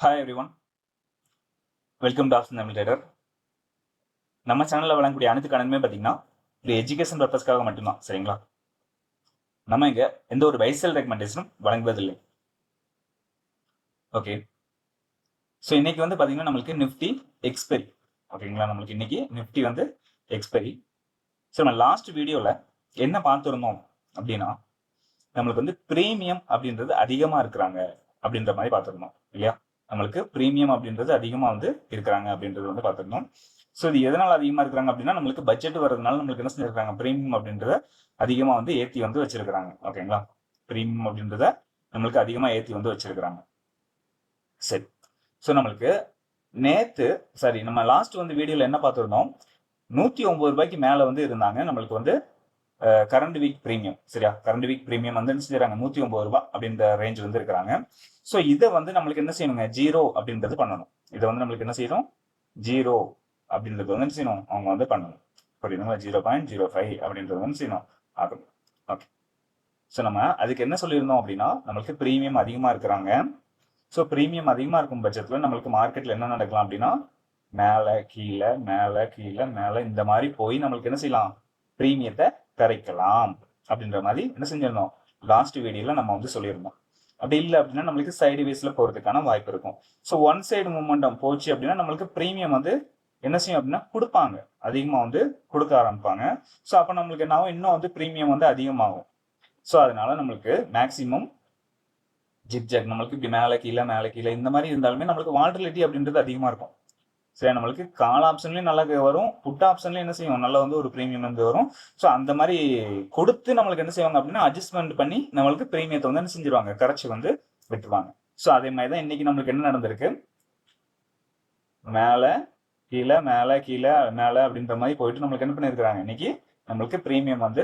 Hi everyone welcome to option Tamil trader நம்ம சேனலில் வழங்கக்கூடிய அனைத்து கணக்குமே பார்த்தீங்கன்னா இது எஜுகேஷன் பர்பஸ்க்காக மட்டும்தான் சரிங்களா? நம்ம இங்கே எந்த ஒரு வைசல் ரெக்கமெண்டேஷனும் வழங்குவதில்லை. ஓகே ஸோ இன்னைக்கு வந்து பார்த்தீங்கன்னா நம்மளுக்கு நிஃப்டி எக்ஸ்பெரி ஓகேங்களா நம்மளுக்கு இன்னைக்கு நிஃப்டி வந்து எக்ஸ்பெரி ஸோ நம்ம லாஸ்ட் வீடியோவில் என்ன பார்த்துருந்தோம் அப்படின்னா நம்மளுக்கு வந்து ப்ரீமியம் அப்படின்றது அதிகமாக இருக்கிறாங்க அப்படின்ற மாதிரி பார்த்துருந்தோம் இல்லையா? நம்மளுக்கு ப்ரீமியம் அப்படின்றது அதிகமாக வந்து இருக்கிறாங்க அப்படின்றது வந்து பார்த்துருந்தோம் ஸோ இது எதனால் அதிகமாக இருக்கிறாங்க அப்படின்னா நம்மளுக்கு பட்ஜெட் வரதுனால நம்மளுக்கு என்ன செஞ்சிருக்காங்க? ப்ரீமியம் அப்படின்றத அதிகமாக வந்து ஏற்றி வந்து வச்சிருக்கிறாங்க. ஓகேங்களா ப்ரீமியம் அப்படின்றத நம்மளுக்கு அதிகமாக ஏற்றி வந்து வச்சிருக்கிறாங்க. சரி. ஸோ நம்மளுக்கு நேற்று சாரி நம்ம லாஸ்ட் வந்து வீடியோவில் என்ன பார்த்துருந்தோம்? நூற்றி ஒம்பது ரூபாய்க்கு மேலே வந்து இருந்தாங்க. நம்மளுக்கு வந்து கரண்ட் வீக் ப்ரீமியம் சரியா? கரண்ட் வீக் ப்ரீமியம் வந்து என்ன செஞ்சாங்க நூற்றி ஒன்பது ரூபா அப்படின்ற ரேஞ்ச் வந்து இருக்கிறாங்க. ஸோ இதை வந்து நம்மளுக்கு என்ன செய்யணுங்க? ஜீரோ அப்படின்றது பண்ணணும். இதை வந்து நம்மளுக்கு என்ன செய்யணும்? ஜீரோ அப்படின்றது வந்து என்ன செய்யணும்? அவங்க வந்து பண்ணணும். புரியுதுங்களா ஜீரோ பாயிண்ட் ஜீரோ ஃபைவ் அப்படின்றது வந்து செய்யணும். ஆகும் ஓகே ஸோ நம்ம அதுக்கு என்ன சொல்லியிருந்தோம் அப்படின்னா நம்மளுக்கு ப்ரீமியம் அதிகமாக இருக்கிறாங்க. ஸோ ப்ரீமியம் அதிகமாக இருக்கும் பட்சத்தில் நம்மளுக்கு மார்க்கெட்டில் என்ன நடக்கலாம் அப்படின்னா மேலே கீழே மேலே கீழே மேலே இந்த மாதிரி போய் நம்மளுக்கு என்ன செய்யலாம்? ப்ரீமியத்தை கரைக்கலாம் அப்படின்ற மாதிரி என்ன செஞ்சிருந்தோம் லாஸ்ட் வீடியோல நம்ம வந்து சொல்லியிருந்தோம். அப்படி இல்லை அப்படின்னா நம்மளுக்கு சைடு வேஸ்ல போறதுக்கான வாய்ப்பு இருக்கும். ஸோ ஒன் சைடு மூமெண்டம் போச்சு அப்படின்னா நம்மளுக்கு ப்ரீமியம் வந்து என்ன செய்யும் அப்படின்னா கொடுப்பாங்க. அதிகமாக வந்து கொடுக்க ஆரம்பிப்பாங்க. ஸோ அப்போ நம்மளுக்கு என்ன ஆகும்? இன்னும் வந்து ப்ரீமியம் வந்து அதிகமாகும். ஸோ அதனால நம்மளுக்கு மேக்சிமம் ஜிக்ஜாக் நம்மளுக்கு இப்படி மேலே கீழே மேலே கீழே இந்த மாதிரி இருந்தாலுமே நம்மளுக்கு வால்டிலிட்டி அப்படின்றது அதிகமாக இருக்கும். சரி நம்மளுக்கு கால் ஆப்ஷன்லயும் நல்லா வரும் புட் ஆப்ஷன்லயும் என்ன செய்யும்? நல்லா வந்து ஒரு ப்ரீமியம் வந்து வரும். ஸோ அந்த மாதிரி கொடுத்து நம்மளுக்கு என்ன செய்வாங்க அப்படின்னா அட்ஜஸ்ட்மெண்ட் பண்ணி நம்மளுக்கு ப்ரீமியத்தை வந்து என்ன செஞ்சிருவாங்க? கரைச்சி வந்து விட்டுருவாங்க. ஸோ அதே மாதிரி தான் இன்னைக்கு நம்மளுக்கு என்ன நடந்திருக்கு? மேலே கீழே மேலே கீழே மேலே அப்படின்ற மாதிரி போயிட்டு நம்மளுக்கு என்ன பண்ணியிருக்கிறாங்க? இன்னைக்கு நம்மளுக்கு ப்ரீமியம் வந்து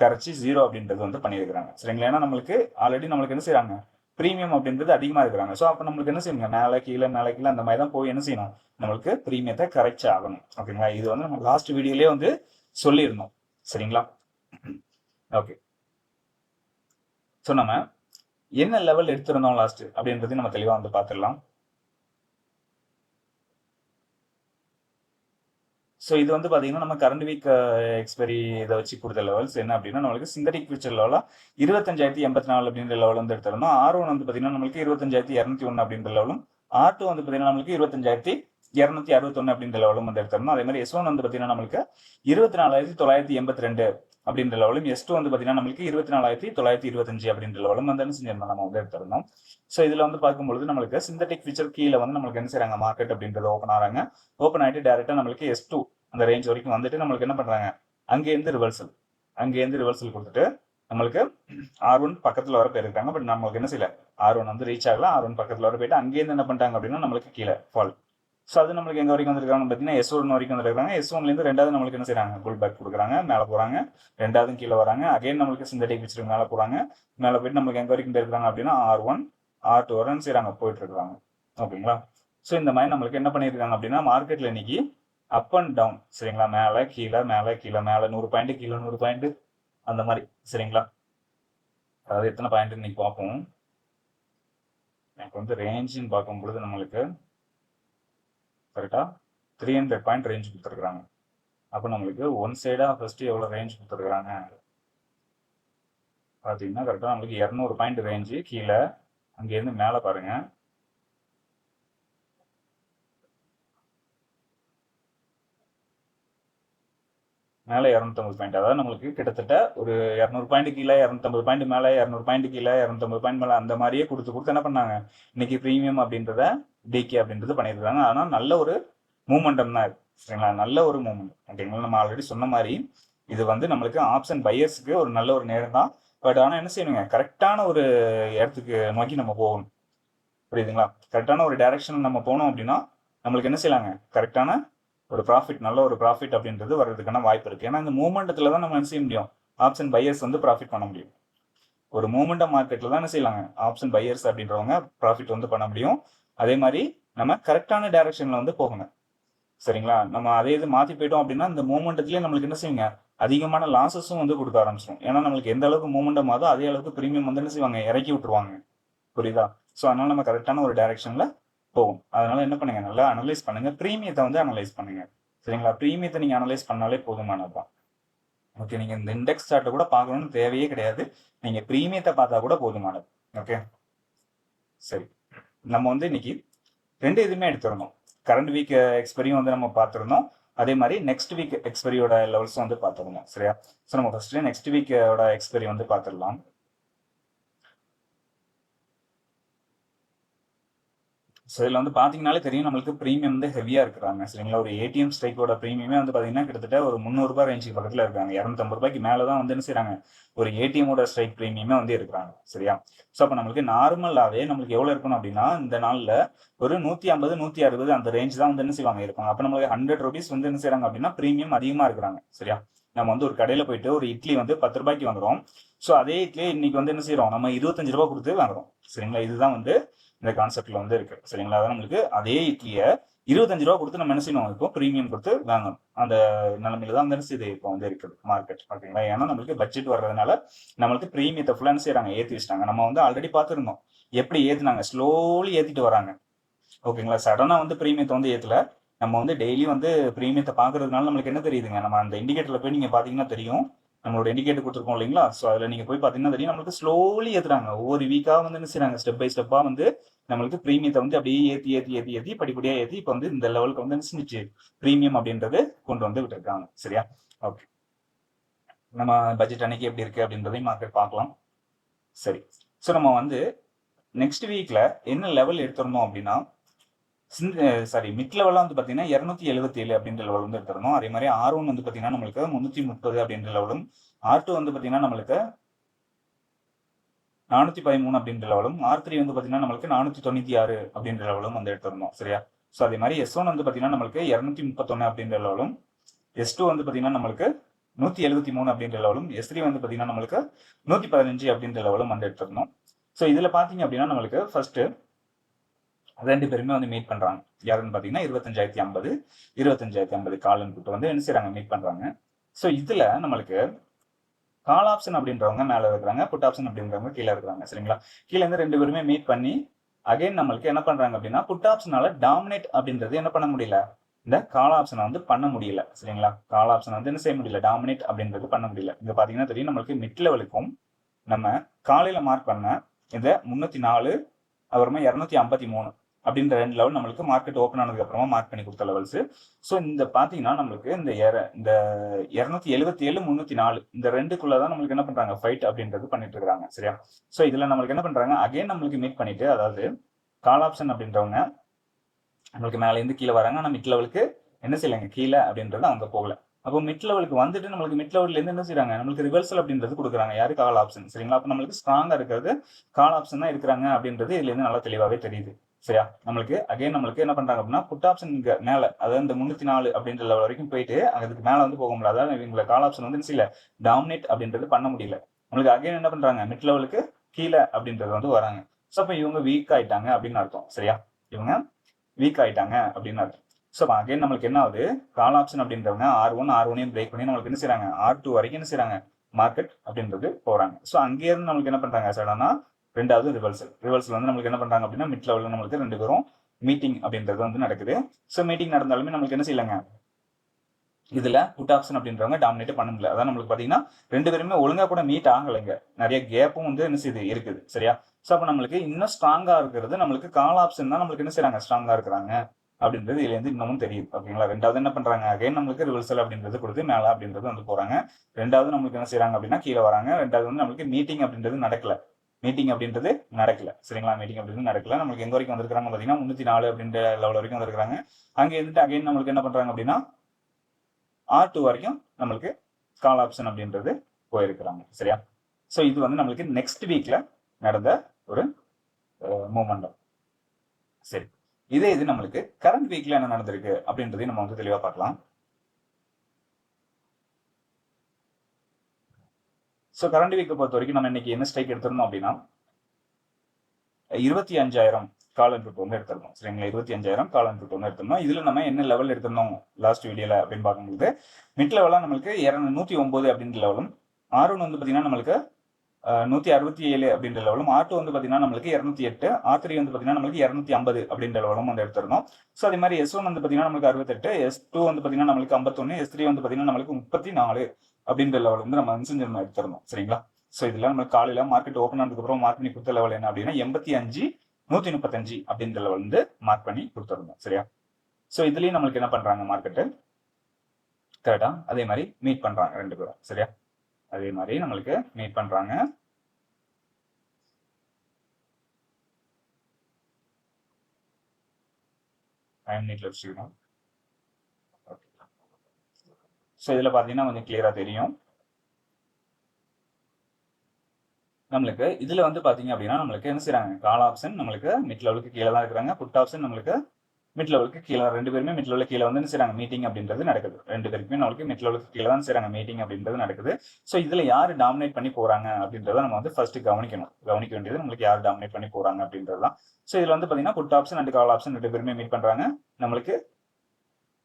கரைச்சி ஜீரோ அப்படின்றது வந்து பண்ணியிருக்கிறாங்க. சரிங்களா? ஏன்னா நம்மளுக்கு ஆல்ரெடி நம்மளுக்கு என்ன செய்யறாங்க ப்ரீமியம் அப்படின்றது அதிகமாக இருக்கிறாங்க. ஸோ அப்போ நம்மளுக்கு என்ன செய்யணும் மேலே கீழே மேலே கீழே அந்த மாதிரி தான் போய் என்ன செய்யணும்? நம்மளுக்கு ப்ரீமியத்தை கரெக்ட் ஆகணும். ஓகேங்களா இது வந்து நம்ம லாஸ்ட் வீடியோலேயே வந்து சொல்லியிருந்தோம். சரிங்களா? ஓகே ஸோ நம்ம என்ன லெவல் எடுத்திருந்தோம் லாஸ்ட் அப்படின்றது நம்ம தெளிவாக வந்து பார்த்துடலாம். ஸோ இது வந்து பார்த்தீங்கன்னா நம்ம கரண்ட் வீக் எக்ஸ்பெரி இதை வச்சு கொடுத்த லெவல்ஸ் என்ன அப்படின்னா நம்மளுக்கு சிந்தடிக் ஃபியூச்சர் லெவலாக இருபத்தஞ்சாயிரத்தி எண்பத்தி நாலு அப்படின்ற லெவல் வந்து எடுத்துருந்தோம் ஆர் ஒன் வந்து பார்த்தீங்கன்னா நம்மளுக்கு இருபத்தஞ்சாயிரத்தி இரநூத்தி ஒன்று அப்படின்ற லெவலும் ஆர் டூ வந்து பார்த்தீங்கன்னா நம்மளுக்கு இருபத்தஞ்சாயிரத்தி இரநூத்தி அறுபத்தொன்னு அப்படின்ற லெவலும் வந்து எடுத்துருந்தோம் அதே மாதிரி எஸ் ஒன் வந்து பார்த்தீங்கன்னா நம்மளுக்கு இருபத்தி நாலாயிரத்தி தொள்ளாயிரத்தி எண்பத்தி ரெண்டு அப்படின்ற லெவலும் எஸ் டூ வந்து பார்த்தீங்கன்னா நம்மளுக்கு இருபத்தி நாலாயிரத்தி தொள்ளாயிரத்தி இருபத்தஞ்சு அப்படின்ற லெவலும் வந்து என்ன செஞ்சிருந்தோம் நம்ம வந்து எடுத்திருந்தோம் ஸோ இதில் வந்து பார்க்கும்பொழுது நம்மளுக்கு சிந்தட்டிக் ஃபியூச்சர் கீழே வந்து நம்மளுக்கு என்ன செய்யறாங்க மார்க்கெட் அப்படின்றது ஓப்பன் ஆகிறாங்க. ஓப்பன் ஆகிட்டு டேரெக்டாக நம்மளுக்கு எஸ் டூ அந்த ரேஞ்ச் வரைக்கும் வந்துட்டு நம்மளுக்கு என்ன பண்ணுறாங்க அங்கேருந்து ரிவர்சல் அங்கேருந்து ரிவர்சல் கொடுத்துட்டு நம்மளுக்கு ஆர் ஒன் பக்கத்தில் வர போயிருக்காங்க பட் நம்மளுக்கு என்ன செய்யல? ஆர் ஒன் வந்து ரீச் ஆகலாம் ஆர் ஒன் பக்கத்தில் வர போயிட்டு அங்கேருந்து என்ன பண்ணிட்டாங்க அப்படின்னா நம்மளுக்கு கீழே ஃபால் ஸோ அது நம்மளுக்கு எங்கே வரைக்கும் வந்திருக்காங்க பார்த்தீங்கன்னா எஸ் ஒன் வரைக்கும் வந்துருக்காங்க. எஸ் ஒன்லேருந்து ரெண்டாவது நம்மளுக்கு என்ன செய்கிறாங்க கோல் பேக் கொடுக்குறாங்க. மேலே போகிறாங்க ரெண்டாவது கீழே வராங்க. அகைன் நம்மளுக்கு சிந்தட்டிக் பிக்சருக்கு மேலே போகிறாங்க மேலே போயிட்டு நம்மளுக்கு எங்கே வரைக்கும் போயிருக்காங்க அப்படின்னா ஆர் ஒன் ஆர் டூ வரன்னு செய்கிறாங்க போயிட்டு இருக்காங்க ஓகேங்களா? ஸோ இந்த மாதிரி நம்மளுக்கு என்ன பண்ணியிருக்காங்க அப்படின்னா மார்க்கெட்டில் இன்னைக்கு அப் அண்ட் டவுன் சரிங்களா? மேலே கீழே மேலே கீழே மேலே நூறு பாயிண்ட் கீழே நூறு பாயிண்ட் அந்த மாதிரி சரிங்களா? அதாவது எத்தனை பாயிண்ட் இன்னைக்கு பார்ப்போம். எனக்கு வந்து ரேஞ்சுன்னு பார்க்கும் பொழுது நம்மளுக்கு கரெக்டாக த்ரீ ஹண்ட்ரட் பாயிண்ட் ரேஞ்ச் கொடுத்துருக்குறாங்க. அப்போ நம்மளுக்கு ஒன் சைடாக ஃபர்ஸ்ட் எவ்வளோ ரேஞ்ச் கொடுத்துருக்குறாங்க? பார்த்தீங்கன்னா கரெக்டாக நம்மளுக்கு இரநூறு பாயிண்ட் ரேஞ்சு கீழே அங்கேருந்து மேலே பாருங்கள் மேலே இரநூத்தம்பது பாயிண்ட் அதாவது நம்மளுக்கு கிட்டத்தட்ட ஒரு இரநூறு பாயிண்ட் கீழே இரநூத்தம்பது பாயிண்ட் மேலே இரநூறு பாயிண்ட் கீழே இரநூத்தம்பது பாயிண்ட் மேலே அந்த மாதிரியே கொடுத்து கொடுத்து என்ன பண்ணாங்க? இன்னைக்கு ப்ரீமியம் அப்படின்றத டிகே அப்படின்றது பண்ணியிருக்காங்க. ஆனால் நல்ல ஒரு மூமெண்டம் தான் இருக்கு சரிங்களா? நல்ல ஒரு மூமெண்ட் ஓகேங்களா நம்ம ஆல்ரெடி சொன்ன மாதிரி இது வந்து நம்மளுக்கு ஆப்ஷன் பையர்ஸுக்கு ஒரு நல்ல ஒரு நேரம் தான். பட் ஆனால் என்ன செய்யணுங்க? கரெக்டான ஒரு இடத்துக்கு நோக்கி நம்ம போகணும். புரியுதுங்களா? கரெக்டான ஒரு டைரக்ஷன் நம்ம போனோம் அப்படின்னா நம்மளுக்கு என்ன செய்யலாங்க? கரெக்டான ஒரு ப்ராஃபிட் நல்ல ஒரு ப்ராஃபிட் அப்படின்றது வர்றதுக்கான வாய்ப்பு இருக்குது ஏன்னா இந்த மூமெண்டத்தில் தான் நம்ம என்ன செய்ய முடியும்? ஆப்ஷன் பையர்ஸ் வந்து ப்ராஃபிட் பண்ண முடியும். ஒரு மூமெண்ட்டை மார்க்கெட்டில் தான் என்ன செய்யலாங்க? ஆப்ஷன் பையர்ஸ் அப்படின்றவங்க ப்ராஃபிட் வந்து பண்ண முடியும். அதே மாதிரி நம்ம கரெக்டான டைரக்ஷனில் வந்து போகணும். சரிங்களா? நம்ம அதே இது மாற்றி போயிட்டோம் அப்படின்னா இந்த மூமெண்டத்துலேயே நம்மளுக்கு என்ன செய்வீங்க அதிகமான லாசஸும் வந்து கொடுக்க ஆரம்பிச்சிடும் ஏன்னா நம்மளுக்கு எந்த அளவுக்கு மூமெண்டம் ஆகுதோ அதே அளவுக்கு ப்ரீமியம் வந்து என்ன செய்வாங்க? இறக்கி விட்டுருவாங்க. புரியுதா? ஸோ அதனால நம்ம கரெக்டான ஒரு டைரக்ஷனில் போகும். அதனால என்ன பண்ணுங்க? நல்லா அனலைஸ் பண்ணுங்க. ப்ரீமியத்தை வந்து அனலைஸ் பண்ணுங்க. சரிங்களா? ப்ரீமியத்தை நீங்க அனலைஸ் பண்ணாலே போதுமானதுதான் ஓகே நீங்க இந்த இண்டெக்ஸ் சார்ட்டை கூட பார்க்கணும்னு தேவையே கிடையாது. நீங்க ப்ரீமியத்தை பார்த்தா கூட போதுமானது ஓகே சரி. நம்ம வந்து இன்னைக்கு ரெண்டு இதுவுமே எடுத்துருந்தோம் கரண்ட் வீக் எக்ஸ்பெரியும் வந்து நம்ம பார்த்துருந்தோம் அதே மாதிரி நெக்ஸ்ட் வீக் எக்ஸ்பெரியோட லெவல்ஸும் வந்து பார்த்துருந்தோம் சரியா? ஸோ நம்ம ஃபர்ஸ்ட் நெக்ஸ்ட் வீக்கோட எக்ஸ்பெரி வந்து பார்த்துடலாம். ஸோ இதில் வந்து பார்த்தீங்கனாலே தெரியும் நம்மளுக்கு ப்ரீமியம் வந்து ஹெவியாக இருக்கிறாங்க. சரிங்களா? ஒரு ஏடிஎம் ஸ்ட்ரைக்கோட ப்ரீமியமே வந்து பார்த்தீங்கன்னா கிட்டத்தட்ட ஒரு முந்நூறுபா ரேஞ்சுக்கு பக்கத்தில் இருக்காங்க. இரநூத்தம்பது ரூபாய்க்கு மேலே தான் வந்து என்ன செய்கிறாங்க ஒரு ஏடிஎம்மோட ஸ்ட்ரைக் ப்ரீமியமே வந்து இருக்கிறாங்க சரியா? ஸோ அப்போ நம்மளுக்கு நார்மலாகவே நம்மளுக்கு எவ்வளோ இருக்கணும் அப்படின்னா இந்த நாளில் ஒரு நூற்றி ஐம்பது நூற்றி அறுபது அந்த ரேஞ்ச் தான் வந்து என்ன செய்வாங்க? இருப்பாங்க அப்போ நம்மளுக்கு ஹண்ட்ரட் ருபீஸ் வந்து என்ன செய்கிறாங்க அப்படின்னா ப்ரீமியம் அதிகமாக இருக்கிறாங்க. சரியா? நம்ம வந்து ஒரு கடையில் போயிட்டு ஒரு இட்லி வந்து பத்து ரூபாய்க்கு வாங்குறோம். ஸோ அதே இட்லி இன்னைக்கு வந்து என்ன செய்கிறோம் நம்ம இருபத்தஞ்சு ரூபா கொடுத்து வாங்குறோம். சரிங்களா? இதுதான் வந்து இந்த கான்செப்ட்ல வந்து இருக்கு. சரிங்களா? அதான் நம்மளுக்கு அதே இட்லியை இருபத்தஞ்சு ரூபா கொடுத்து நம்ம என்ன செய்யணும்? இப்போ ப்ரீமியம் கொடுத்து வாங்கணும். அந்த நிலைமையில தான் வந்து இது இப்போ வந்து இருக்குது மார்க்கெட் ஓகேங்களா ஏன்னா நம்மளுக்கு பட்ஜெட் வர்றதுனால நம்மளுக்கு ப்ரீமியத்தை ஃபுல்லாக செய்யறாங்க ஏற்றி வச்சிட்டாங்க. நம்ம வந்து ஆல்ரெடி பார்த்துருந்தோம். எப்படி ஏற்றுனாங்க ஸ்லோலி ஏற்றிட்டு வராங்க. ஓகேங்களா? சடனாக வந்து ப்ரீமியத்தை வந்து ஏற்றல நம்ம வந்து டெய்லி வந்து ப்ரீமியத்தை பார்க்கறதுனால நம்மளுக்கு என்ன தெரியுதுங்க? நம்ம அந்த இண்டிகேட்டர்ல போய் நீங்கள் பார்த்தீங்கன்னா தெரியும். நம்மளோட இண்டிகேட்டர் கொடுத்துருக்கோம் இல்லைங்களா? ஸோ அதில் நீங்கள் போய் பார்த்தீங்கன்னா தெரியும் நம்மளுக்கு ஸ்லோலி ஏற்றுறாங்க ஒவ்வொரு வீக்காக வந்து என்ன செய்யறாங்க ஸ்டெப் பை ஸ்டெப்பாக வந்து நம்மளுக்கு ப்ரீமியத்தை வந்து அப்படியே ஏற்றி ஏற்றி ஏற்றி ஏற்றி படிப்படியாக ஏற்றி இப்போ வந்து இந்த லெவலுக்கு வந்து என்ன ப்ரீமியம் அப்படின்றது கொண்டு வந்து விட்டுருக்காங்க. சரியா? ஓகே நம்ம பட்ஜெட் அன்னைக்கு எப்படி இருக்கு அப்படின்றதையும் மார்க்கெட் பார்க்கலாம். சரி. ஸோ நம்ம வந்து நெக்ஸ்ட் வீக்கில் என்ன லெவல் எடுத்துருந்தோம் அப்படின்னா சாரி மிட் லெவலாக வந்து பார்த்தீங்கன்னா இரநூத்தி எழுபத்தி ஏழு அப்படின்ற லெவல் வந்து எடுத்துருந்தோம் அதே மாதிரி ஆர் ஒன் வந்து பார்த்தீங்கன்னா நம்மளுக்கு முந்நூற்றி முப்பது அப்படின்ற லெவலும் ஆர் டூ வந்து பார்த்தீங்கன்னா நம்மளுக்கு நானூற்றி பதிமூணு அப்படின்ற லெவலும் ஆர் த்ரீ வந்து பார்த்தீங்கன்னா நம்மளுக்கு நானூற்றி தொண்ணூற்றி ஆறு அப்படின்ற லெவலும் வந்து எடுத்திருந்தோம் சரியா? ஸோ அதே மாதிரி எஸ் ஒன் வந்து பார்த்தீங்கன்னா நம்மளுக்கு இரநூத்தி முப்பத்தொன்று அப்படின்ற லெவலும் எஸ் டூ வந்து பார்த்தீங்கன்னா நம்மளுக்கு நூற்றி எழுபத்தி மூணு அப்படின்ற லெவலும் எஸ் த்ரீ வந்து பார்த்தீங்கன்னா நம்மளுக்கு நூற்றி பதினஞ்சு அப்படின்ற லெவலும் வந்து எடுத்திருந்தோம் ஸோ இதில் பார்த்தீங்க அப்படின்னா நம்மளுக்கு ஃபர்ஸ்ட் ரெண்டு பேருமே வந்து மீட் பண்றாங்க. யாருன்னு பார்த்தீங்கன்னா இருபத்தஞ்சாயிரத்தி ஐம்பது இருபத்தஞ்சாயிரத்தி ஐம்பது காலன் கூட்டு வந்து என்ன செய்யறாங்க மீட் பண்றாங்க. ஸோ இதுல நம்மளுக்கு கால் ஆப்ஷன் அப்படின்றவங்க மேல இருக்கிறாங்க புட் ஆப்ஷன் அப்படின்றவங்க கீழே இருக்கிறாங்க சரிங்களா? கீழே இருந்து ரெண்டு பேருமே மீட் பண்ணி அகைன் நம்மளுக்கு என்ன பண்றாங்க அப்படின்னா புட் ஆப்ஷனால டாமினேட் அப்படின்றது என்ன பண்ண முடியல? இந்த கால் ஆப்ஷனை வந்து பண்ண முடியல சரிங்களா? கால் ஆப்ஷன் வந்து என்ன செய்ய முடியல? டாமினேட் அப்படின்றது பண்ண முடியல. இங்க பாத்தீங்கன்னா தெரியும் நம்மளுக்கு மிட் லெவலுக்கும் நம்ம காலையில மார்க் பண்ண இந்த முன்னூத்தி நாலு அப்புறமா இரநூத்தி ஐம்பத்தி மூணு. அப்படின்ற ரெண்டு லெவல் நம்மளுக்கு மார்க்கெட் ஓப்பன் ஆனதுக்கு அப்புறமா மார்க் பண்ணி கொடுத்த லெவல்ஸ் ஸோ இந்த பார்த்தீங்கன்னா நம்மளுக்கு இந்த இந்த இரநூத்தி எழுபத்தி ஏழு முந்நூற்றி நாலு இந்த ரெண்டுக்குள்ள தான் நம்மளுக்கு என்ன பண்றாங்க? ஃபைட் அப்படின்றது பண்ணிட்டு இருக்காங்க சரியா? ஸோ இதில் நம்மளுக்கு என்ன பண்றாங்க? அகைன் நம்மளுக்கு மீட் பண்ணிட்டு அதாவது கால் ஆப்ஷன் அப்படின்றவங்க நம்மளுக்கு மேலேருந்து கீழே வராங்க. ஆனால் மிட் லெவலுக்கு என்ன செய்யலைங்க? கீழே அப்படின்றது அவங்க போகல. அப்போ மிட் லெவலுக்கு வந்துட்டு நம்மளுக்கு மிட் லெவல்ல இருந்து என்ன செய்யறாங்க நம்மளுக்கு ரிவர்சல் அப்படின்றது கொடுக்குறாங்க. யாரு? கால் ஆப்ஷன் சரிங்களா? அப்போ நம்மளுக்கு ஸ்ட்ராங்கா இருக்கிறது கால் ஆப்ஷன் தான் இருக்கிறாங்க அப்படின்றது இதுல இருந்து நல்லா தெளிவாவே தெரியுது. சரியா? நம்மளுக்கு அகைன் நம்மளுக்கு என்ன பண்றாங்க அப்படின்னா புட் ஆப்ஷன் மேல அதாவது இந்த முன்னூத்தி நாலு அப்படின்ற லெவல் வரைக்கும் போயிட்டு அதுக்கு மேல வந்து போக முடியல. அதாவது இவங்களை கால் ஆப்ஷன் வந்து சில டாமினேட் அப்படின்றது பண்ண முடியல. நம்மளுக்கு அகைன் என்ன பண்றாங்க? மிட் லெவலுக்கு கீழே அப்படின்றது வந்து வராங்க. ஸோ அப்போ இவங்க வீக் ஆயிட்டாங்க அப்படின்னு அர்த்தம். சரியா? இவங்க வீக் ஆயிட்டாங்க அப்படின்னு அர்த்தம். ஸோ அகைன் நம்மளுக்கு என்ன ஆகுது? கால் ஆப்ஷன் அப்படின்றவங்க ஆர் ஒன் ஆர் ஒனையும் பிரேக் பண்ணி நம்மளுக்கு என்ன செய்யறாங்க ஆர் டூ வரைக்கும் என்ன செய்றாங்க? மார்க்கெட் அப்படின்றது போறாங்க. ஸோ அங்கேயிருந்து நம்மளுக்கு என்ன பண்றாங்க? சடனா ரெண்டாவது ரிவர்சல் ரிவர்சல் வந்து நம்மளுக்கு என்ன பண்றாங்க அப்படின்னா மிட் லெவலில் நம்மளுக்கு ரெண்டு பேரும் மீட்டிங் அப்படின்றது வந்து நடக்குது. ஸோ மீட்டிங் நடந்தாலுமே நம்மளுக்கு என்ன செய்யலைங்க? இதில் புட் ஆப்ஷன் அப்படின்றவங்க டாமினேட் பண்ண முடியல. அதான் நம்மளுக்கு பார்த்தீங்கன்னா ரெண்டு பேருமே ஒழுங்காக கூட மீட் ஆகலைங்க. நிறைய கேப்பும் வந்து என்ன செய்யுது? இருக்குது. சரியா? ஸோ அப்போ நம்மளுக்கு இன்னும் ஸ்ட்ராங்காக இருக்கிறது நம்மளுக்கு கால் ஆப்ஷன் தான் நம்மளுக்கு என்ன செய்யறாங்க? ஸ்ட்ராங்காக இருக்கிறாங்க அப்படின்றது இதுலேருந்து இன்னமும் தெரியுது. ஓகேங்களா? ரெண்டாவது என்ன பண்றாங்க? அகைன் நம்மளுக்கு ரிவர்சல் அப்படின்றது கொடுத்து மேலே அப்படின்றது வந்து போறாங்க. ரெண்டாவது நம்மளுக்கு என்ன செய்கிறாங்க அப்படின்னா கீழே வராங்க. ரெண்டாவது வந்து நம்மளுக்கு மீட்டிங் அப்படின்றது நடக்கல. மீட்டிங் அப்படின்றது நடக்கல. சரிங்களா? மீட்டிங் அப்படின்றது நடக்கல. நம்மளுக்கு எங்க வரைக்கும் வந்திருக்காங்க பாத்தீங்கன்னா முன்னூத்தி நாலு அப்படின்ற லெவல் வரைக்கும் வந்திருக்காங்க அங்க இருந்துட்டு அகைன் நம்மளுக்கு என்ன பண்றாங்க அப்படின்னா ஆர் டூ வரைக்கும் நம்மளுக்கு கால் ஆப்ஷன் அப்படின்றது போயிருக்கிறாங்க. சரியா? ஸோ இது வந்து நம்மளுக்கு நெக்ஸ்ட் வீக்ல நடந்த ஒரு மூமெண்டம் சரி. இதே இது நம்மளுக்கு கரண்ட் வீக்ல என்ன நடந்திருக்கு அப்படின்றதையும் நம்ம வந்து தெளிவா பார்க்கலாம். ஸோ கரண்ட் வீக்கை பொறுத்த வரைக்கும் நம்ம இன்னைக்கு என்ன ஸ்ட்ரைக் எடுத்திருந்தோம் அப்படின்னா இருபத்தி அஞ்சாயிரம் கால் புட் வந்து எடுத்திருந்தோம். சரிங்களா? இருபத்தி அஞ்சாயிரம் கால் புட் ஒன்று எடுத்திருந்தோம். இதுல நம்ம என்ன லெவல் எடுத்திருந்தோம் லாஸ்ட் வீடியோவில் அப்படின்னு பார்க்கும்போது மிட் லெவலா நம்மளுக்கு இரநூ நூத்தி ஒன்பது அப்படின்ற லெவலும் ஆர் ஒன் வந்து பாத்தீங்கன்னா நம்மளுக்கு நூற்றி அறுபத்தி ஏழு அப்படின்ற லெவலும் ஆர் டூ வந்து பார்த்தீங்கன்னா நம்மளுக்கு இரநூத்தி எட்டு ஆர் த்ரீ வந்து பார்த்தீங்கன்னா நம்மளுக்கு இரநூத்தி ஐம்பது அப்படின்ற லெவலும் வந்து எடுத்திருந்தோம். ஸோ அதே மாதிரி எஸ் ஒன் வந்து பார்த்தீங்கன்னா நம்மளுக்கு அறுபத்தெட்டு எஸ் டூ வந்து பார்த்தீங்கன்னா நம்மளுக்கு ஐம்பத்தொன்று எஸ் த்ரீ வந்து பார்த்தீங்கன்னா நம்மளுக்கு முப்பத்தி நாலு அப்படின்ற லெவல் வந்து நம்ம வந்து செஞ்சு எடுத்திருந்தோம். சரிங்களா? ஸோ இதில் நம்ம காலையில் மார்க்கெட் ஓப்பன் ஆனதுக்கப்புறம் மார்க் பண்ணி கொடுத்த லெவல் என்ன அப்படின்னா எண்பத்தி அஞ்சு நூற்றி முப்பத்தஞ்சு அப்படின்ற லெவல் வந்து மார்க் பண்ணி கொடுத்துருந்தோம். சரியா? ஸோ இதுலேயும் நம்மளுக்கு என்ன பண்ணுறாங்க மார்க்கெட்டு கரெக்டாக அதே மாதிரி மீட் பண்ணுறாங்க ரெண்டு பேரும். சரியா? அதே மாதிரி நம்மளுக்கு மீட் பண்ணுறாங்க டைம் நீட்டில் வச்சுக்கணும். ஸோ இதில் பார்த்தீங்கன்னா கொஞ்சம் கிளியராக தெரியும். நம்மளுக்கு இதில் வந்து பார்த்தீங்க அப்படின்னா நம்மளுக்கு என்ன செய்கிறாங்க கால் ஆப்ஷன் நம்மளுக்கு மிட் லெவலுக்கு கீழே தான் இருக்கிறாங்க. புட் ஆப்ஷன் நம்மளுக்கு மிட் லெவலுக்கு கீழே ரெண்டு பேருமே மிட் லெவலுக்கு கீழே வந்து செய்கிறாங்க மீட்டிங் அப்படின்றது நடக்குது. ரெண்டு பேருக்குமே நம்மளுக்கு மிட் லெவலுக்கு கீழே தான் செய்கிறாங்க மீட்டிங் அப்படின்றது நடக்குது. ஸோ இதில் யார் டாமினேட் பண்ணி போகிறாங்க அப்படின்றத நம்ம வந்து ஃபர்ஸ்ட் கவனிக்கணும். கவனிக்க வேண்டியது நம்மளுக்கு யார் டாமினேட் பண்ணி போகிறாங்க அப்படின்றது தான் ஸோ இதில் வந்து பார்த்தீங்கன்னா put option and call option ரெண்டு பேருமே மீட் பண்ணுறாங்க நம்மளுக்கு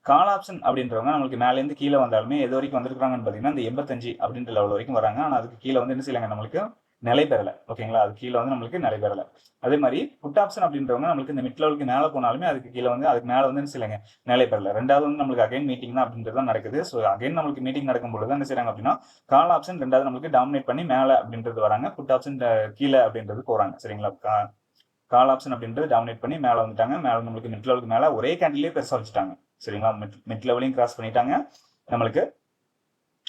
கால் ஆப்ஷன் அப்படின்றவங்க நம்மளுக்கு மேலேருந்து கீழே வந்தாலுமே எது வரைக்கும் வந்திருக்காங்கன்னு பார்த்தீங்கன்னா இந்த எண்பத்தஞ்சு அப்படின்ற லெவல் வரைக்கும் வராங்க. ஆனால் அதுக்கு கீழே வந்து என்ன செய்யலாங்க நம்மளுக்கு நிலை பெறலை. ஓகேங்களா? அது கீழே வந்து நம்மளுக்கு நிலை பெறலை. அதே மாதிரி புட் ஆப்ஷன் அப்படின்றவங்க நம்மளுக்கு இந்த மிட் லெவலுக்கு மேலே போனாலுமே அதுக்கு கீழே வந்து அதுக்கு மேலே வந்து என்ன நிலை பெறலை. ரெண்டாவது வந்து நம்மளுக்கு அகைன் மீட்டிங் தான் அப்படின்றது தான் நடக்குது. ஸோ அகைன் நம்மளுக்கு மீட்டிங் நடக்கும் பொழுது என்ன செய்யறாங்க அப்படின்னா கால் ஆப்ஷன் ரெண்டாவது நம்மளுக்கு டாமினேட் பண்ணி மேலே அப்படின்றது வராங்க. புட் ஆப்ஷன் கீழே அப்படின்றது போறாங்க. சரிங்களா? கா- கால் ஆப்ஷன் அப்படின்றது டாமினேட் பண்ணி மேலே வந்துட்டாங்க. மேலே நம்மளுக்கு மிட் லெவலுக்கு மேலே ஒரே கேண்டிலே பெருசாக வச்சுட்டாங்க. சரிங்களா? மிட் மிட் லெவலையும் கிராஸ் பண்ணிட்டாங்க. நம்மளுக்கு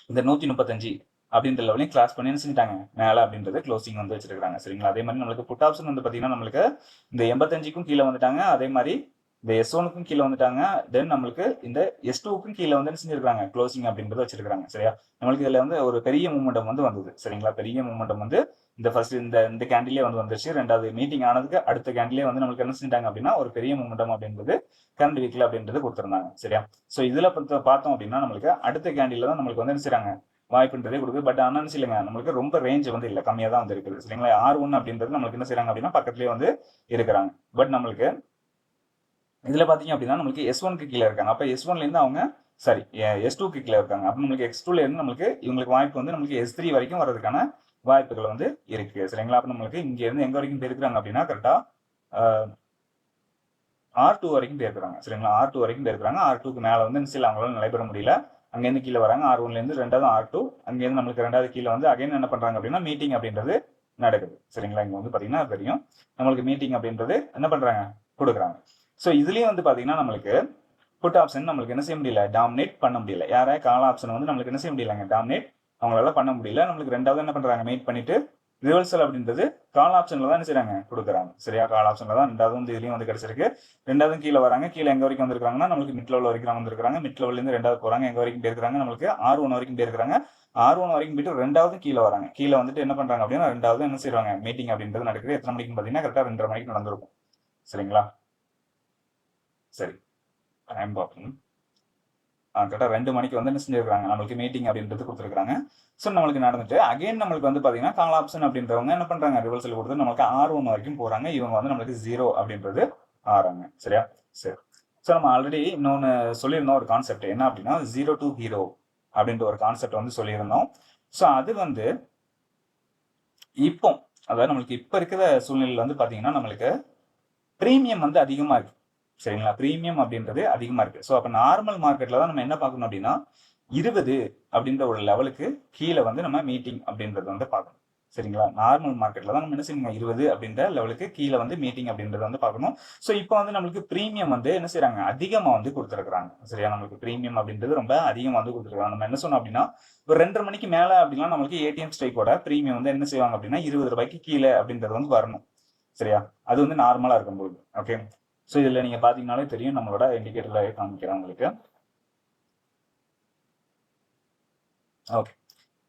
இந்த நூற்றி முப்பத்தஞ்சு அப்படின்ற லெவலையும் கிளாஸ் பண்ணி என்ன செஞ்சுட்டாங்க மேலே அப்படின்றது க்ளோசிங் வந்து வச்சிருக்காங்க சரிங்களா? அதே மாதிரி நம்மளுக்கு புட் ஆப்ஷன் வந்து பார்த்தீங்கன்னா நம்மளுக்கு இந்த எண்பத்தஞ்சுக்கும் கீழே வந்துட்டாங்க. அதே மாதிரி இந்த எஸ் ஒனுக்கும் கீழே வந்துட்டாங்க. தென் நம்மளுக்கு இந்த எஸ் டூக்கும் கீழே வந்து என்ன செஞ்சிருக்காங்க க்ளோசிங் அப்படின்றத வச்சிருக்காங்க சரியா? நம்மளுக்கு இதில் வந்து ஒரு பெரிய மூமெண்டம் வந்து வந்தது. சரிங்களா? பெரிய மூமெண்டம் வந்து இந்த ஃபர்ஸ்ட் இந்த இந்த கேண்டிலே வந்து வந்துருச்சு. ரெண்டாவது மீட்டிங் ஆனதுக்கு அடுத்த கேண்டிலே வந்து நம்மளுக்கு என்ன செஞ்சிட்டாங்க அப்படின்னா ஒரு பெரிய மூமெண்டம் அப்படின்றது கரண்ட் வீக்கில் அப்படின்றது கொடுத்துருந்தாங்க. சரியா? ஸோ இதில் பார்த்தோம் அப்படின்னா நம்மளுக்கு அடுத்த கேண்டில தான் நம்மளுக்கு வந்து என்ன செய்கிறாங்க வாய்ப்புன்றதே கொடுக்குது. பட் ஆனால் இல்லைங்க நம்மளுக்கு ரொம்ப ரேஞ்ச் வந்து இல்லை. கம்மியாக தான் வந்து இருக்குது சரிங்களா? ஆர் ஒன் அப்படின்றது நம்மளுக்கு என்ன செய்யறாங்க அப்படின்னா பக்கத்துலேயே வந்து இருக்கிறாங்க. பட் நம்மளுக்கு இதில் பார்த்தீங்க அப்படின்னா நம்மளுக்கு எஸ் ஒன்க்கு கீழே இருக்காங்க. அப்போ எஸ் ஒன்லேருந்து அவங்க சாரி எஸ் டூக்கு கீழே இருக்காங்க. அப்போ நம்மளுக்கு எக்ஸ் டூலேருந்து நம்மளுக்கு இவங்களுக்கு வாய்ப்பு வந்து நம்மளுக்கு எஸ் த்ரீ வரைக்கும் வர்றதுக்கான வாய்ப்புகள் வந்து இருக்கு. சரிங்களா? அப்போ நம்மளுக்கு இங்கேருந்து எங்கே வரைக்கும் போயிருக்கிறாங்க அப்படின்னா கரெக்டாக ஆர் டூ வரைக்கும் போயிருக்கிறாங்க சரிங்களா? ஆர் டூ வரைக்கும் போயிருக்கிறாங்க ஆர் டூக்கு மேலே வந்து சில அவங்களால நடைபெற முடியல. அங்கேருந்து கீழே வராங்க. ஆர் ஒன்லேருந்து ரெண்டாவது ஆர் டூ அங்கேருந்து நம்மளுக்கு ரெண்டாவது கீழே வந்து அகைன் என்ன பண்ணுறாங்க அப்படின்னா மீட்டிங் அப்படின்றது நடக்குது. சரிங்களா? இங்கே வந்து பார்த்தீங்கன்னா தெரியும். நம்மளுக்கு மீட்டிங் அப்படின்றது என்ன பண்ணுறாங்க கொடுக்குறாங்க. ஸோ இதுலேயும் வந்து பார்த்தீங்கன்னா நம்மளுக்கு புட் ஆப்ஷன் நம்மளுக்கு என்ன செய்ய முடியல? டாமினேட் பண்ண முடியல. யாரா கால் ஆப்ஷன் வந்து நம்மளுக்கு என்ன செய்ய முடியலங்க? டாமினேட் அவங்களால பண்ண முடியல. நம்மளுக்கு ரெண்டாவது என்ன பண்ணுறாங்க மீட் பண்ணிட்டு ரிவர்சல் அப்படின்றது கால் ஆப்ஷன்ல தான் என்ன செய்கிறாங்க கொடுக்குறாங்க. சரியா? கால் ஆப்ஷன்ல தான் ரெண்டாவது வந்து இதுலயும் வந்து கிடைச்சிருக்கு. ரெண்டாவது கீழே வராங்க. கீழே எங்க வரைக்கும் வந்திருக்காங்கன்னா நம்மளுக்கு மிட் லெவல் வரைக்கும் வந்திருக்காங்க மிட் லெவல்ல இருந்து ரெண்டாவது போறாங்க. எங்க வரைக்கும் போயிருக்காங்க நம்மளுக்கு ஆர் ஒன் வரைக்கும் போயிருக்காங்க ஆர் ஒன் வரைக்கும் போயிட்டு ரெண்டாவது கீழே வராங்க. கீழே வந்துட்டு என்ன பண்றாங்க அப்படின்னா ரெண்டாவது என்ன செய்வாங்க மீட்டிங் அப்படின்றது நடக்குது. எத்தனை மணிக்கு பாத்தீங்கன்னா கரெக்டா ரெண்டரை மணிக்கு நடந்திருக்கும். சரிங்களா? சரி. டைம் பார்க்கணும் கரெக்டாக ரெண்டு மணிக்கு வந்து என்ன செஞ்சிருக்காங்க நம்மளுக்கு மீட்டிங் அப்படின்றது கொடுத்துருக்காங்க ஸோ நம்மளுக்கு நடந்துட்டு அகைன் நம்மளுக்கு வந்து பார்த்தீங்கன்னா கால் ஆப்ஷன் அப்படின்றவங்க என்ன பண்ணுறாங்க ரிவர்சல் கொடுத்து நம்மளுக்கு ஆறு ஒன்று வரைக்கும் போகிறாங்க இவங்க வந்து நம்மளுக்கு ஜீரோ அப்படின்றது ஆறாங்க. சரியா? சரி. ஸோ நம்ம ஆல்ரெடி இன்னொன்று சொல்லியிருந்தோம் ஒரு கான்செப்ட் என்ன அப்படின்னா ஜீரோ டு ஹீரோ அப்படின்ற ஒரு கான்செப்ட் வந்து சொல்லியிருந்தோம். ஸோ அது வந்து இப்போ அதாவது நம்மளுக்கு இப்போ இருக்கிற சூழ்நிலையில் வந்து பார்த்தீங்கன்னா நம்மளுக்கு ப்ரீமியம் வந்து அதிகமாக இருக்கு. சரிங்களா? ப்ரீமியம் அப்படின்றது அதிகமாக இருக்குது ஸோ அப்போ நார்மல் மார்க்கெட்டில் தான் நம்ம என்ன பார்க்கணும் அப்படின்னா இருபது அப்படின்ற ஒரு லெவலுக்கு கீழே வந்து நம்ம மீட்டிங் அப்படின்றத வந்து பார்க்கணும். சரிங்களா? நார்மல் மார்க்கெட்டில் தான் நம்ம என்ன செய்யணும் இருபது அப்படின்ற லெவலுக்கு கீழே வந்து மீட்டிங் அப்படின்றத வந்து பார்க்கணும். ஸோ இப்போ வந்து நம்மளுக்கு ப்ரீமியம் வந்து என்ன செய்யறாங்க அதிகமாக வந்து கொடுத்துருக்குறாங்க. சரியா? நம்மளுக்கு ப்ரீமியம் அப்படின்றது ரொம்ப அதிகமாக வந்து கொடுத்துருக்காங்க நம்ம என்ன சொன்னோம் அப்படின்னா ஒரு ரெண்டரை மணிக்கு மேலே அப்படின்னா நம்மளுக்கு ஏடிஎம் ஸ்ட்ரைக்கோட ப்ரீமியம் வந்து என்ன செய்வாங்க அப்படின்னா இருபது ரூபாய்க்கு கீழே அப்படின்றது வந்து வரணும். சரியா? அது வந்து நார்மலாக இருக்கும்போது ஓகே ஸோ இதில் நீங்கள் பார்த்தீங்கனாலே தெரியும் நம்மளோட இண்டிகேட்டரில் காமிக்கிறேன் உங்களுக்கு. ஓகே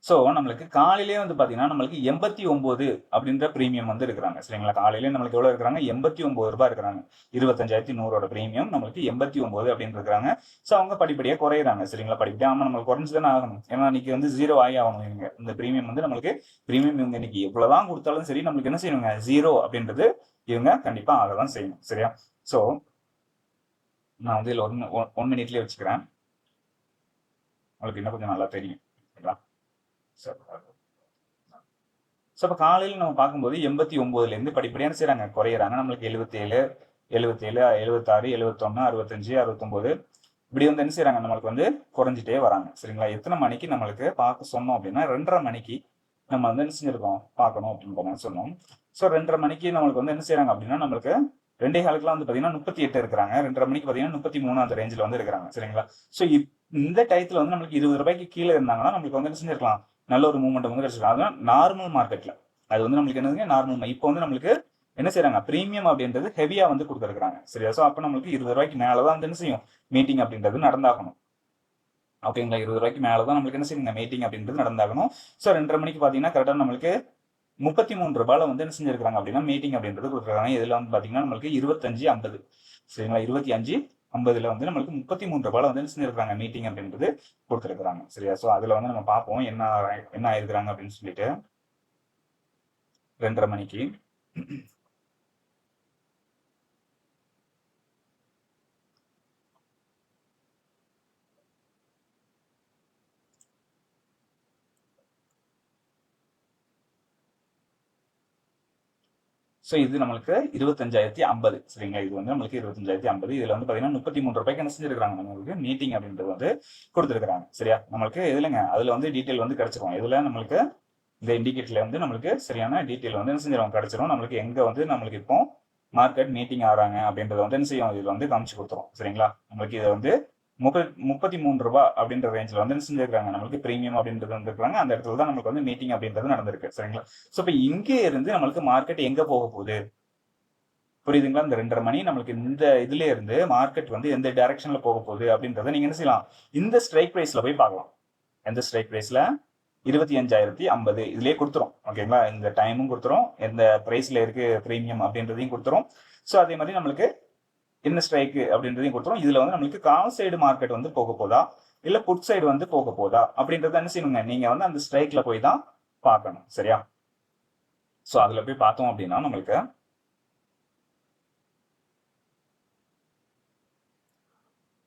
ஸோ நம்மளுக்கு காலையிலே வந்து பார்த்தீங்கன்னா நம்மளுக்கு எண்பத்தி ஒம்பது அப்படின்ற ப்ரீமியம் வந்து இருக்கிறாங்க. சரிங்களா? காலையிலே நம்மளுக்கு எவ்வளோ இருக்கிறாங்க? எண்பத்தி ஒம்பது ரூபாய் இருக்கிறாங்க. இருபத்தஞ்சாயிரத்தி நூறோட ப்ரீமியம் நம்மளுக்கு எண்பத்தி ஒம்பது அப்படின்னு இருக்கிறாங்க. ஸோ அவங்க படிப்படியாக குறையிறாங்க. சரிங்களா? படிப்படியாக ஆமாம் நம்மளுக்கு குறைஞ்சு தானே ஆகணும். ஏன்னா இன்னைக்கு வந்து ஜீரோ ஆகி ஆகணும் இவங்க. இந்த ப்ரீமியம் வந்து நம்மளுக்கு ப்ரீமியம் இவங்க இன்னைக்கு எவ்வளோதான் கொடுத்தாலும் சரி நம்மளுக்கு என்ன செய்யணுங்க? ஜீரோ அப்படின்றது இவங்க கண்டிப்பாக ஆக தான் செய்யணும். சரியா? ஸோ நான் வந்து இதில் ஒன் ஒன் மினிட்லேயே வச்சுக்கிறேன். உங்களுக்கு இன்னும் கொஞ்சம் நல்லா தெரியும். ஓகேங்களா சரி ஸோ இப்போ காலையில் நம்ம பார்க்கும்போது எண்பத்தி ஒம்போதுலேருந்து படிப்படியான செய்கிறாங்க குறையிறாங்க. நம்மளுக்கு எழுபத்தேழு எழுபத்தேழு எழுபத்தாறு எழுபத்தொன்று அறுபத்தஞ்சு அறுபத்தொம்போது இப்படி வந்து என்ன செய்கிறாங்க நம்மளுக்கு வந்து குறைஞ்சிட்டே வராங்க. சரிங்களா? எத்தனை மணிக்கு நம்மளுக்கு பார்க்க சொன்னோம் அப்படின்னா ரெண்டரை மணிக்கு நம்ம வந்து என்ன செஞ்சுருக்கோம்? பார்க்கணும் அப்படின்ற மாதிரி சொன்னோம். ஸோ ரெண்டரை மணிக்கு நம்மளுக்கு வந்து என்ன செய்கிறாங்க அப்படின்னா நம்மளுக்கு ரெண்டே காலுக்குலாம் வந்து பார்த்தீங்கன்னா முப்பத்தி எட்டு இருக்கிறாங்க. ரெண்டரை மணிக்கு பார்த்தீங்கன்னா முப்பத்தி மூணு அந்த ரேஞ்சில் வந்து இருக்கிறாங்க. சரிங்களா? ஸோ இந்த டயத்தில் வந்து நம்மளுக்கு இருபது ரூபாய்க்கு கீழே இருந்தாங்கன்னா நம்மளுக்கு வந்து என்ன செஞ்சிருக்கலாம்? நல்ல ஒரு மூவ்மெண்ட் வந்து கிடைச்சிருக்கலாம். அதுதான் நார்மல் மார்க்கெட்டில் அது வந்து நம்மளுக்கு என்னதுங்க? நார்மல் இப்போ வந்து நம்மளுக்கு என்ன செய்யறாங்க ப்ரீமியம் அப்படின்றது ஹெவியா வந்து கொடுத்துருக்காங்க சரியா? ஸோ அப்போ நம்மளுக்கு இருபது ரூபாய்க்கு மேலே தான் வந்து என்ன செய்யும்? மீட்டிங் அப்படின்றது நடந்தாகணும். ஓகேங்களா இருபது ரூபாய்க்கு மேலே தான் நம்மளுக்கு என்ன செய்யுங்க? மீட்டிங் அப்படின்றது நடந்தாகணும். ஸோ ரெண்டரை மணிக்கு பார்த்தீங்கன்னா கரெக்டாக நம்மளுக்கு முப்பத்தி மூணு ரூபாயில் வந்து என்ன செஞ்சிருக்காங்க அப்படின்னா மீட்டிங் அப்படின்றது கொடுத்துருக்காங்க இதில் வந்து பார்த்தீங்கன்னா நம்மளுக்கு இருபத்தஞ்சு ஐம்பது. சரிங்களா? இருபத்தி அஞ்சு ஐம்பதுல வந்து நம்மளுக்கு முப்பத்தி மூணு ரூபாயில் வந்து என்ன செஞ்சிருக்காங்க மீட்டிங் அப்படின்றது கொடுத்துருக்குறாங்க. சரியா? ஸோ அதில் வந்து நம்ம பார்ப்போம். என்ன என்ன ஆயிருக்கிறாங்க அப்படின்னு சொல்லிட்டு. ரெண்டரை மணிக்கு. ஸோ இது நம்மளுக்கு இருபத்தஞ்சாயிரத்தி ஐம்பது. சரிங்களா இது வந்து நம்மளுக்கு இருபத்தஞ்சாயிரத்தி ஐம்பது. இதில் வந்து பார்த்தீங்கன்னா முப்பத்தி மூணு ரூபாய்க்கு என்ன செஞ்சிருக்காங்க நம்மளுக்கு மீட்டிங் அப்படின்றது வந்து கொடுத்துருக்காங்க சரியா? நம்மளுக்கு இதுலங்க அதில் வந்து டீட்டெயில் வந்து கிடச்சிரும். இதில் நம்மளுக்கு இந்த இண்டிகேட்டர்ல வந்து நம்மளுக்கு சரியான டீட்டெயில் வந்து என்ன செஞ்சிடும் கிடைச்சிரும். நம்மளுக்கு எங்கே வந்து நம்மளுக்கு இப்போ மார்க்கெட் மீட்டிங் ஆகிறாங்க அப்படின்றத வந்து என்ன செய்யும்? இதில் வந்து காமிச்சு கொடுத்துரும். சரிங்களா? நம்மளுக்கு இதை வந்து முப்பத் முப்பத்தி மூணு ரூபா அப்படின்ற ரேஞ்சில் வந்து செஞ்சிருக்காங்க? நம்மளுக்கு ப்ரீமியம் அப்படின்றது வந்துருக்காங்க அந்த இடத்துல தான் நம்மளுக்கு வந்து மீட்டிங் அப்படின்றது நடந்திருக்கு. சரிங்களா? ஸோ இப்போ இங்கே இருந்து நம்மளுக்கு மார்க்கெட் எங்கே போக போகுது? புரியுதுங்களா? இந்த ரெண்டரை மணி நம்மளுக்கு இந்த இதுல இருந்து மார்க்கெட் வந்து எந்த டைரக்ஷன்ல போக போகுது அப்படின்றத நீங்க என்ன செய்யலாம்? இந்த ஸ்ட்ரைக் பிரைஸ்ல போய் பார்க்கலாம். எந்த ஸ்ட்ரைக் பிரைஸ்ல இருபத்தி அஞ்சாயிரத்தி ஐம்பது. இதுலயே கொடுத்துரும். ஓகேங்களா? இந்த டைமும் கொடுத்துரும். எந்த பிரைஸ்ல இருக்கு ப்ரீமியம் அப்படின்றதையும் கொடுத்துரும். ஸோ அதே மாதிரி நம்மளுக்கு என்ன ஸ்ட்ரைக்கு அப்படின்றதையும் கொடுத்துரும். இதுல வந்து நம்மளுக்கு கால் சைடு மார்க்கெட் வந்து போக போதா? இல்ல புட் சைடு வந்து போக போதா? அப்படின்றத என்ன செய்யணுங்க? நீங்க வந்து அந்த ஸ்ட்ரைக்ல போய் தான் பார்க்கணும். சரியா? ஸோ அதுல போய் பார்த்தோம் அப்படின்னா நம்மளுக்கு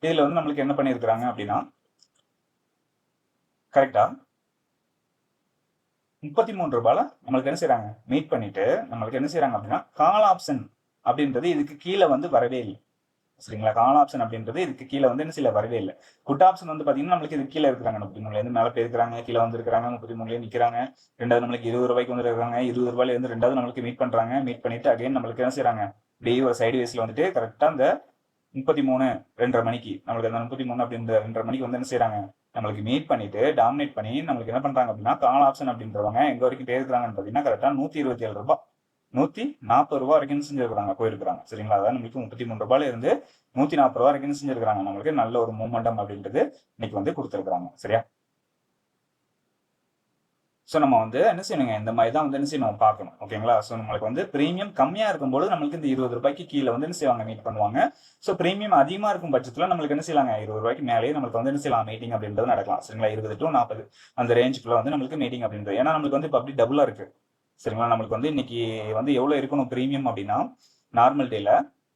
இதுல வந்து நம்மளுக்கு என்ன பண்ணிருக்கிறாங்க அப்படின்னா கரெக்டா முப்பத்தி மூணு ரூபாயில நம்மளுக்கு என்ன செய்யறாங்க மீட் பண்ணிட்டு நம்மளுக்கு என்ன செய்யறாங்க அப்படின்னா கால் ஆப்ஷன் அப்படின்றது இதுக்கு கீழே வந்து வரவே இல்லை. சரிங்களா? கால் ஆப்ஷன் அப்படின்றது இதுக்கு கீழே வந்து என்ன சில வரவே இல்லை. குட் ஆப்ஷன் வந்து பார்த்தீங்கன்னா நம்மளுக்கு இது கீழே இருக்கிறாங்க. முப்பத்தி மூணுல இருந்து மேலே போயிருக்காங்க கீழே வந்துருக்காங்க முப்பத்தி மூணுல நிற்கிறாங்க ரெண்டாவது நம்மளுக்கு இருபது ரூபாய்க்கு வந்துருக்காங்க இருபது ரூபாயில இருந்து ரெண்டாவது நம்மளுக்கு மீட் பண்றாங்க. மீட் பண்ணிட்டு அகைன் நம்மளுக்கு என்ன செய்யறாங்க இப்படியே ஒரு சைடு வேஸ்ல வந்துட்டு கரெக்டாக அந்த முப்பத்தி மூணு ரெண்டரை மணிக்கு நம்மளுக்கு அந்த முப்பத்தி மூணு அப்படின்ற ரெண்டரை மணிக்கு வந்து என்ன செய்யறாங்க நம்மளுக்கு மீட் பண்ணிட்டு டாமினேட் பண்ணி நம்மளுக்கு என்ன பண்றாங்க அப்படின்னா கால் ஆப்ஷன் அப்படின்றவங்க எங்க வரைக்கும் பேசுறாங்கன்னு பாத்தீங்கன்னா கரெக்டா நூத்தி இருபத்தி ஏழு ரூபாய் நூத்தி நாற்பது ரூபா வரைக்கும் செஞ்சிருக்கிறாங்க போயிருக்கிறாங்க. சரிங்களா? அதாவது நம்மளுக்கு முப்பத்தி மூணு ரூபாயில இருந்து நூத்தி நாற்பது ரூபா வரைக்கும் செஞ்சிருக்கிறாங்க. நம்மளுக்கு நல்ல ஒரு மூமெண்டம் அப்படின்றது இன்னைக்கு வந்து கொடுத்துருக்காங்க சரியா? ஸோ நம்ம வந்து என்ன செய்யணுங்க? இந்த மாதிரி தான் வந்து என்ன செய்யணும்? பார்க்கணும். ஓகேங்களா? ஸோ நம்மளுக்கு வந்து ப்ரீமியம் கம்மியாக இருக்கும்போது நம்மளுக்கு இந்த இருபது ரூபாய்க்கு கீழே வந்து என்ன செய்வாங்க? மீட் பண்ணுவாங்க. ஸோ ப்ரீமியம் அதிகமாக இருக்கும் பட்சத்தில் நம்மளுக்கு என்ன செய்யலாங்க? இருபது ரூபாய்க்கு மேலேயே நம்மளுக்கு வந்து என்ன செய்யலாம்? மீட்டிங் அப்படின்றது நடக்கலாம். சரிங்களா? இருபது டு நாற்பது அந்த ரேஞ்சுக்குள்ள வந்து நம்மளுக்கு மீட்டிங் அப்படின்றது. ஏன்னா நம்மளுக்கு வந்து இப்போ அப்படி டபுளாக இருக்குது சரிங்களா? நம்மளுக்கு வந்து இன்னைக்கு வந்து எவ்வளோ இருக்கணும் ப்ரீமியம் அப்படின்னா நார்மல் டேல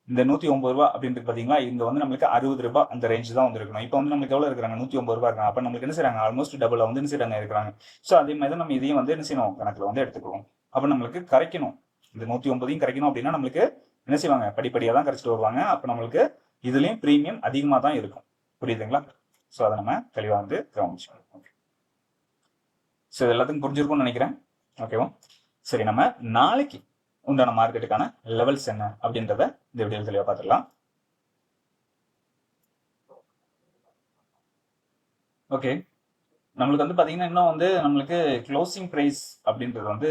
இந்த நூத்தி ஒன்பது ரூபா அப்படின்றது பாத்தீங்களா? இங்க வந்து நம்மளுக்கு அறுபது ரூபாய் அந்த ரேஞ்ச் தான் வந்துருக்கணும் இப்போ வந்து நம்மளுக்கு எவ்வளவு இருக்கிறாங்க? நூத்தி ஒன்பது ரூபாய் இருக்காங்க. அப்ப நம்மளுக்கு என்ன செய்யறாங்க ஆல்மோஸ்ட் டபுள் வந்து என்ன செய்யறாங்க இருக்கிறாங்க. ஸோ அதே மாதிரி தான் நம்ம இதையும் வந்து என்ன செய்யணும்? கணக்குல வந்து எடுத்துக்கிறோம் அப்ப நம்மளுக்கு கரைக்கணும். இந்த நூத்தி ஒன்பதையும் கரைக்கணும் அப்படின்னா நம்மளுக்கு என்ன செய்வாங்க? படிப்படியாக தான் கரைச்சிட்டு வருவாங்க. அப்போ நம்மளுக்கு இதுலயும் ப்ரீமியம் அதிகமாக தான் இருக்கும். புரியுதுங்களா? ஸோ அதை நம்ம தெளிவாக வந்து கவனிச்சுக்கணும். ஓகே ஸோ இது எல்லாத்துக்கும் புரிஞ்சிருக்கும்னு நினைக்கிறேன். ஓகேவா சரி நம்ம நாளைக்கு உண்டான மார்க்கெட்டுக்கான லெவல்ஸ் என்ன அப்படின்றத இந்த வீடியோ தெளிவாக பார்த்துக்கலாம் ஓகே நம்மளுக்கு வந்து பார்த்தீங்கன்னா இன்னும் வந்து நம்மளுக்கு க்ளோசிங் ப்ரைஸ் அப்படின்றது வந்து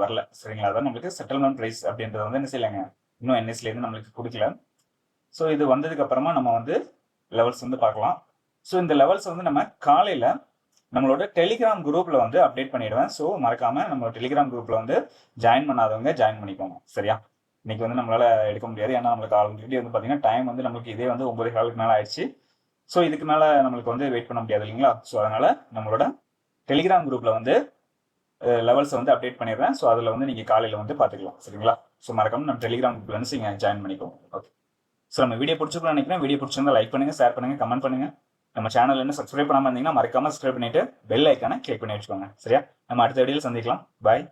வரல. சரிங்களா? அதான் நம்மளுக்கு செட்டில்மெண்ட் ப்ரைஸ் அப்படின்றது வந்து என்ன செய்யலைங்க? இன்னும் என்எஸ்லேருந்து நம்மளுக்கு கொடுக்கல. ஸோ இது வந்ததுக்கு அப்புறமா நம்ம வந்து லெவல்ஸ் வந்து பார்க்கலாம். ஸோ இந்த லெவல்ஸ் வந்து நம்ம காலையில் நம்மளோட டெலிகிராம் குரூப்பில் வந்து அப்டேட் பண்ணிடுவேன். ஸோ மறக்காம நம்ம டெலிகிராம் குரூப்பில் வந்து ஜாயின் பண்ணாதவங்க ஜாயின் பண்ணிக்கோங்க. சரியா? இன்னைக்கு வந்து நம்மளால எடுக்க முடியாது. ஏன்னா நம்மளுக்கு ஆல்ரெடி வந்து பார்த்தீங்கன்னா டைம் வந்து நம்மளுக்கு இதே வந்து ஒன்பது காலுக்கு மேலே ஆயிடுச்சு. ஸோ இதுக்கு மேலே நம்மளுக்கு வந்து வெயிட் பண்ண முடியாது இல்லைங்களா? ஸோ அதனால நம்மளோட டெலிகிராம் குரூப்பில் வந்து லெவல்ஸ் வந்து அப்டேட் பண்ணிடுறேன். ஸோ அதில் வந்து நீங்கள் காலையில் வந்து பார்த்துக்கலாம் சரிங்களா? ஸோ மறக்காம நம்ம டெலிகிராம் குரூப்பில் வந்து நீங்கள் ஜாயின் பண்ணிக்கோங்க. ஓகே ஸோ நம்ம வீடியோ பிடிச்சிருக்கோம் நினைக்கிறேன். வீடியோ பிடிச்சிருந்தா லைக் பண்ணுங்கள் ஷேர் பண்ணுங்கள் கமெண்ட் பண்ணுங்கள் நம்ம சேனல் என்ன சப்ஸ்கிரைப் பண்ணாமல் இருந்தீங்கன்னா மறக்காம சப்ஸ்கிரைப் பண்ணிட்டு பெல் ஐக்கானை கிளிக் பண்ணி வச்சுக்கோங்க. சரியா? நம்ம அடுத்த வீடியோவில் சந்திக்கலாம். பாய்